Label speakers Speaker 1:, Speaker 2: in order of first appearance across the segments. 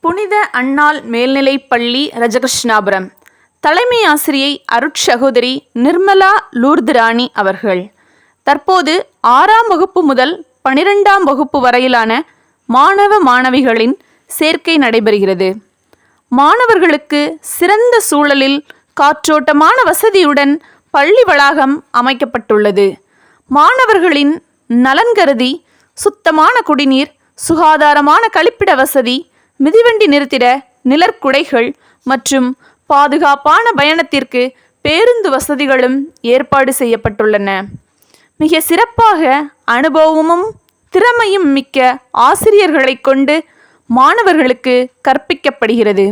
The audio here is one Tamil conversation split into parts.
Speaker 1: புனித அண்ணால் மேல்நிலைப் பள்ளி ரஜகிருஷ்ணாபுரம். தலைமை ஆசிரியை அருட்சகோதரி நிர்மலா லூர்து ராணி அவர்கள். தற்போது ஆறாம் வகுப்பு முதல் பனிரெண்டாம் வகுப்பு வரையிலான மாணவ மாணவிகளின் சேர்க்கை நடைபெறுகிறது. மாணவர்களுக்கு சிறந்த சூழலில் காற்றோட்டமான வசதியுடன் பள்ளி வளாகம் அமைக்கப்பட்டுள்ளது. மாணவர்களின் நலன் கருதி சுத்தமான குடிநீர் சுகாதாரமான கழிப்பிட வசதி மிதிவண்டி நிறுத்திட நிழற்குடைகள் மற்றும் பாதுகாப்பான பயணத்திற்கு பேருந்து வசதிகளும் ஏற்பாடு செய்யப்பட்டுள்ளன. மிக சிறப்பாக அனுபவமும் திறமையும் மிக்க ஆசிரியர்களை கொண்டு மாணவர்களுக்கு கற்பிக்கப்படுகிறது.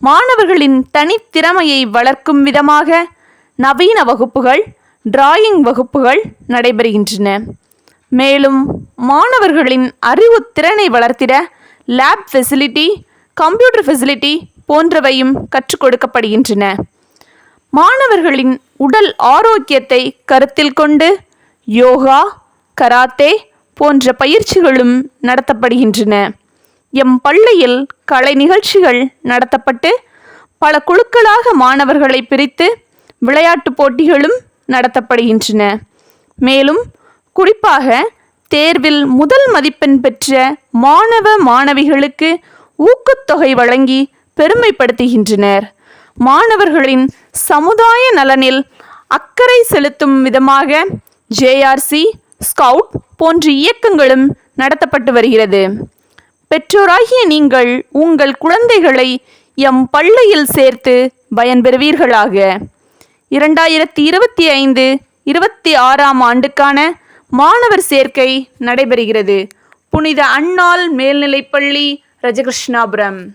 Speaker 1: மாணவர்களின் தனித்திறமையை வளர்க்கும் விதமாக நவீன வகுப்புகள் டிராயிங் வகுப்புகள் நடைபெறுகின்றன. மேலும் மாணவர்களின் அறிவு திறனை வளர்த்திட லேப் ஃபெசிலிட்டி கம்ப்யூட்டர் ஃபெசிலிட்டி போன்றவையும் கற்றுக் கொடுக்கப்படுகின்றன. மாணவர்களின் உடல் ஆரோக்கியத்தை கருத்தில் கொண்டு யோகா கராத்தே போன்ற பயிற்சிகளும் நடத்தப்படுகின்றன. எம் பள்ளியில் கலை நிகழ்ச்சிகள் நடத்தப்பட்டு பல குழுக்களாக மாணவர்களை பிரித்து விளையாட்டு போட்டிகளும் நடத்தப்படுகின்றன. மேலும் குறிப்பாக தேர்வில் முதல் மதிப்பெண் பெற்ற மாணவ மாணவிகளுக்கு ஊக்கத்தொகை வழங்கி பெருமைப்படுத்துகின்றனர். மாணவர்களின் சமுதாய நலனில் அக்கறை செலுத்தும் விதமாக ஜேஆர்சி ஸ்கவுட் போன்ற இயக்கங்களும் நடத்தப்பட்டு வருகிறது. பெற்றோராகிய நீங்கள் உங்கள் குழந்தைகளை எம் பள்ளியில் சேர்த்து பயன்பெறுவீர்களாக. இரண்டாயிரத்தி இருபத்தி ஐந்து இருபத்தி ஆறாம் ஆண்டுக்கான மாணவர் சேர்க்கை நடைபெறுகிறது. புனித அன்னாள் மேல்நிலைப்பள்ளி ரஜகிருஷ்ணாபுரம்.